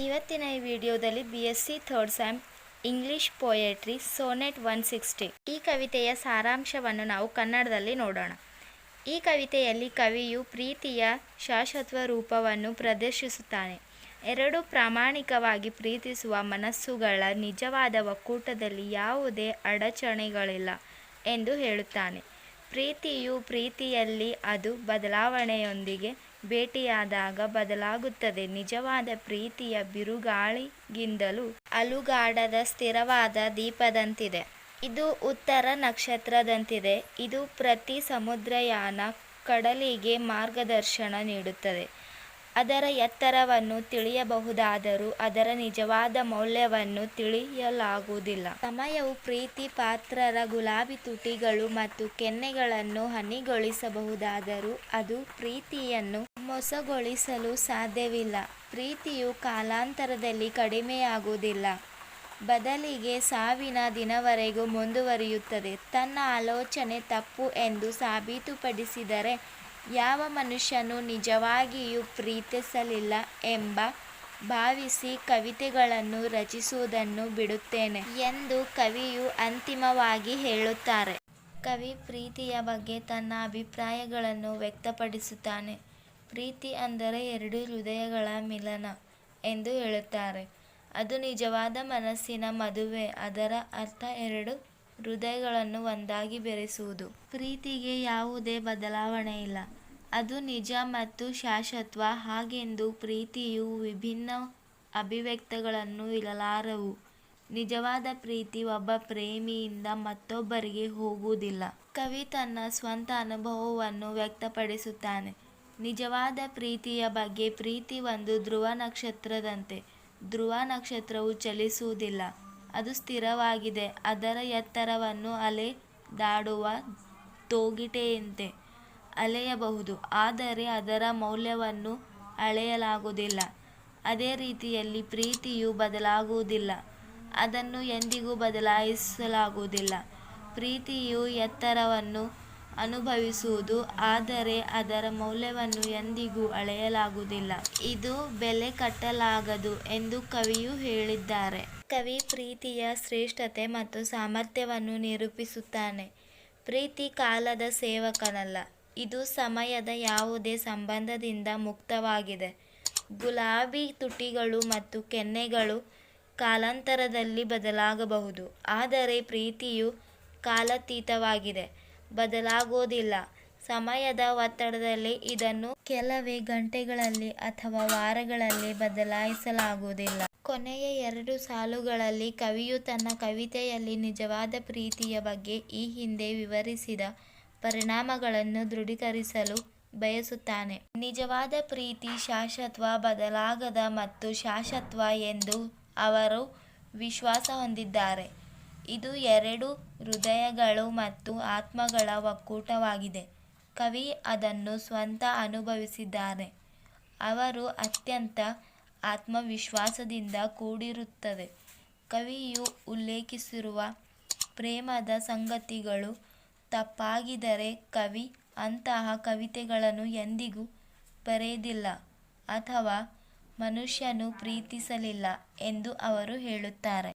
ಇವತ್ತಿನ ಈ ವಿಡಿಯೋದಲ್ಲಿ B S C third sem English poetry sonnet one sixty ಈ ಕವಿತೆಯ ಸಾರಾಂಶವನ್ನು ನಾವು ಕನ್ನಡದಲ್ಲಿ ನೋಡೋಣ. ಈ ಕವಿತೆಯಲ್ಲಿ ಕವಿಯು ಪ್ರೀತಿಯ ಶಾಶ್ವತ ರೂಪವನ್ನು ಪ್ರದರ್ಶಿಸುತ್ತಾನೆ. ಎರಡು ಪ್ರಾಮಾಣಿಕವಾಗಿ ಪ್ರೀತಿಸುವ ಮನಸ್ಸುಗಳ ನಿಜವಾದ ಒಕ್ಕೂಟದಲ್ಲಿ ಯಾವುದೇ ಅಡಚಣೆಗಳಿಲ್ಲ ಎಂದು ಹೇಳುತ್ತಾನೆ. ಪ್ರೀತಿಯು ಪ್ರೀತಿಯಲ್ಲಿ ಅದು ಬದಲಾವಣೆಯೊಂದಿಗೆ ಭೇಟಿಯಾದಾಗ ಬದಲಾಗುತ್ತದೆ. ನಿಜವಾದ ಪ್ರೀತಿಯ ಬಿರುಗಾಳಿಗಿಂತಲೂ ಅಲುಗಾಡದ ಸ್ಥಿರವಾದ ದೀಪದಂತಿದೆ. ಇದು ಉತ್ತರ ನಕ್ಷತ್ರದಂತಿದೆ. ಇದು ಪ್ರತಿ ಸಮುದ್ರಯಾನ ಕಡಲಿಗೆ ಮಾರ್ಗದರ್ಶನ ನೀಡುತ್ತದೆ. ಅದರ ಎತ್ತರವನ್ನು ತಿಳಿಯಬಹುದಾದರೂ ಅದರ ನಿಜವಾದ ಮೌಲ್ಯವನ್ನು ತಿಳಿಯಲಾಗುವುದಿಲ್ಲ. ಸಮಯವು ಪ್ರೀತಿ, ಪಾತ್ರರ ಗುಲಾಬಿ ತುಟಿಗಳು ಮತ್ತು ಕೆನ್ನೆಗಳನ್ನು ಹನಿಗೊಳಿಸಬಹುದಾದರೂ ಅದು ಪ್ರೀತಿಯನ್ನು ಮೊಸಗೊಳಿಸಲು ಸಾಧ್ಯವಿಲ್ಲ. ಪ್ರೀತಿಯು ಕಾಲಾಂತರದಲ್ಲಿ ಕಡಿಮೆಯಾಗುವುದಿಲ್ಲ. ಬದಲಿಗೆ ಸಾವಿನ ದಿನವರೆಗೂ ಮುಂದುವರಿಯುತ್ತದೆ. ತನ್ನ ಆಲೋಚನೆ ತಪ್ಪು ಎಂದು ಸಾಬೀತುಪಡಿಸಿದರೆ ಯಾವ ಮನುಷ್ಯನೂ ನಿಜವಾಗಿಯೂ ಪ್ರೀತಿಸಲಿಲ್ಲ ಎಂಬ ಭಾವಿಸಿ ಕವಿತೆಗಳನ್ನು ರಚಿಸುವುದನ್ನು ಬಿಡುತ್ತೇನೆ ಎಂದು ಕವಿಯು ಅಂತಿಮವಾಗಿ ಹೇಳುತ್ತಾರೆ. ಕವಿ ಪ್ರೀತಿಯ ಬಗ್ಗೆ ತನ್ನ ಅಭಿಪ್ರಾಯಗಳನ್ನು ವ್ಯಕ್ತಪಡಿಸುತ್ತಾನೆ. ಪ್ರೀತಿ ಅಂದರೆ ಎರಡು ಹೃದಯಗಳ ಮಿಲನ ಎಂದು ಹೇಳುತ್ತಾರೆ. ಅದು ನಿಜವಾದ ಮನಸ್ಸಿನ ಮದುವೆ. ಅದರ ಅರ್ಥ ಎರಡು ಹೃದಯಗಳನ್ನು ಒಂದಾಗಿ ಬೆರೆಸುವುದು. ಪ್ರೀತಿಗೆ ಯಾವುದೇ ಬದಲಾವಣೆ ಇಲ್ಲ ಅದು ನಿಜ ಮತ್ತು ಶಾಶ್ವತ್ವ. ಹಾಗೆಂದು ಪ್ರೀತಿಯು ವಿಭಿನ್ನ ಅಭಿವ್ಯಕ್ತಗಳನ್ನು ಇರಲಾರವು. ನಿಜವಾದ ಪ್ರೀತಿ ಒಬ್ಬ ಪ್ರೇಮಿಯಿಂದ ಮತ್ತೊಬ್ಬರಿಗೆ ಹೋಗುವುದಿಲ್ಲ. ಕವಿ ತನ್ನ ಸ್ವಂತ ಅನುಭವವನ್ನು ವ್ಯಕ್ತಪಡಿಸುತ್ತಾನೆ. ನಿಜವಾದ ಪ್ರೀತಿಯ ಬಗ್ಗೆ ಪ್ರೀತಿ ಒಂದು ಧ್ರುವ ನಕ್ಷತ್ರದಂತೆ. ಧ್ರುವ ನಕ್ಷತ್ರವು ಚಲಿಸುವುದಿಲ್ಲ. ಅದು ಸ್ಥಿರವಾಗಿದೆ. ಅದರ ಎತ್ತರವನ್ನು ಅಲೆ ದಾಡುವ ತೋಗಿಟೆಯಂತೆ ಅಳೆಯಬಹುದು ಆದರೆ ಅದರ ಮೌಲ್ಯವನ್ನು ಅಳೆಯಲಾಗುವುದಿಲ್ಲ. ಅದೇ ರೀತಿಯಲ್ಲಿ ಪ್ರೀತಿಯು ಬದಲಾಗುವುದಿಲ್ಲ. ಅದನ್ನು ಎಂದಿಗೂ ಬದಲಾಯಿಸಲಾಗುವುದಿಲ್ಲ. ಪ್ರೀತಿಯು ಎತ್ತರವನ್ನು ಅನುಭವಿಸುವುದು, ಆದರೆ ಅದರ ಮೌಲ್ಯವನ್ನು ಎಂದಿಗೂ ಅಳೆಯಲಾಗುವುದಿಲ್ಲ. ಇದು ಬೆಲೆ ಕಟ್ಟಲಾಗದು ಎಂದು ಕವಿಯು ಹೇಳಿದ್ದಾರೆ. ಕವಿ ಪ್ರೀತಿಯ ಶ್ರೇಷ್ಠತೆ ಮತ್ತು ಸಾಮರ್ಥ್ಯವನ್ನು ನಿರೂಪಿಸುತ್ತಾನೆ. ಪ್ರೀತಿ ಕಾಲದ ಸೇವಕನಲ್ಲ, ಇದು ಸಮಯದ ಯಾವುದೇ ಸಂಬಂಧದಿಂದ ಮುಕ್ತವಾಗಿದೆ. ಗುಲಾಬಿ ತುಟಿಗಳು ಮತ್ತು ಕೆನ್ನೆಗಳು ಕಾಲಾಂತರದಲ್ಲಿ ಬದಲಾಗಬಹುದು, ಆದರೆ ಪ್ರೀತಿಯು ಕಾಲಾತೀತವಾಗಿದೆ. ಬದಲಾಗುವುದಿಲ್ಲ ಸಮಯದ ಒತ್ತಡದಲ್ಲಿ ಇದನ್ನು ಕೆಲವೇ ಗಂಟೆಗಳಲ್ಲಿ ಅಥವಾ ವಾರಗಳಲ್ಲಿ ಬದಲಾಯಿಸಲಾಗುವುದಿಲ್ಲ. ಕೊನೆಯ ಎರಡು ಸಾಲುಗಳಲ್ಲಿ ಕವಿಯು ತನ್ನ ಕವಿತೆಯಲ್ಲಿ ನಿಜವಾದ ಪ್ರೀತಿಯ ಬಗ್ಗೆ ಈ ಹಿಂದೆ ವಿವರಿಸಿದ ಪರಿಣಾಮಗಳನ್ನು ದೃಢೀಕರಿಸಲು ಬಯಸುತ್ತಾನೆ. ನಿಜವಾದ ಪ್ರೀತಿ ಶಾಶ್ವತ್ವ, ಬದಲಾಗದ ಮತ್ತು ಶಾಶ್ವತ್ವ ಎಂದು ಅವರು ವಿಶ್ವಾಸ ಹೊಂದಿದ್ದಾರೆ. ಇದು ಎರಡು ಹೃದಯಗಳು ಮತ್ತು ಆತ್ಮಗಳ ಒಕ್ಕೂಟವಾಗಿದೆ. ಕವಿ ಅದನ್ನು ಸ್ವಂತ ಅನುಭವಿಸಿದ್ದಾನೆ ಅವರು ಅತ್ಯಂತ ಆತ್ಮವಿಶ್ವಾಸದಿಂದ ಕೂಡಿರುತ್ತದೆ. ಕವಿಯು ಉಲ್ಲೇಖಿಸಿರುವ ಪ್ರೇಮದ ಸಂಗತಿಗಳು ತಪ್ಪಾಗಿದ್ದರೆ ಕವಿ ಅಂತಹ ಕವಿತೆಗಳನ್ನು ಎಂದಿಗೂ ಬರೆದಿಲ್ಲ ಅಥವಾ ಮನುಷ್ಯನು ಪ್ರೀತಿಸಲಿಲ್ಲ ಎಂದು ಅವರು ಹೇಳುತ್ತಾರೆ.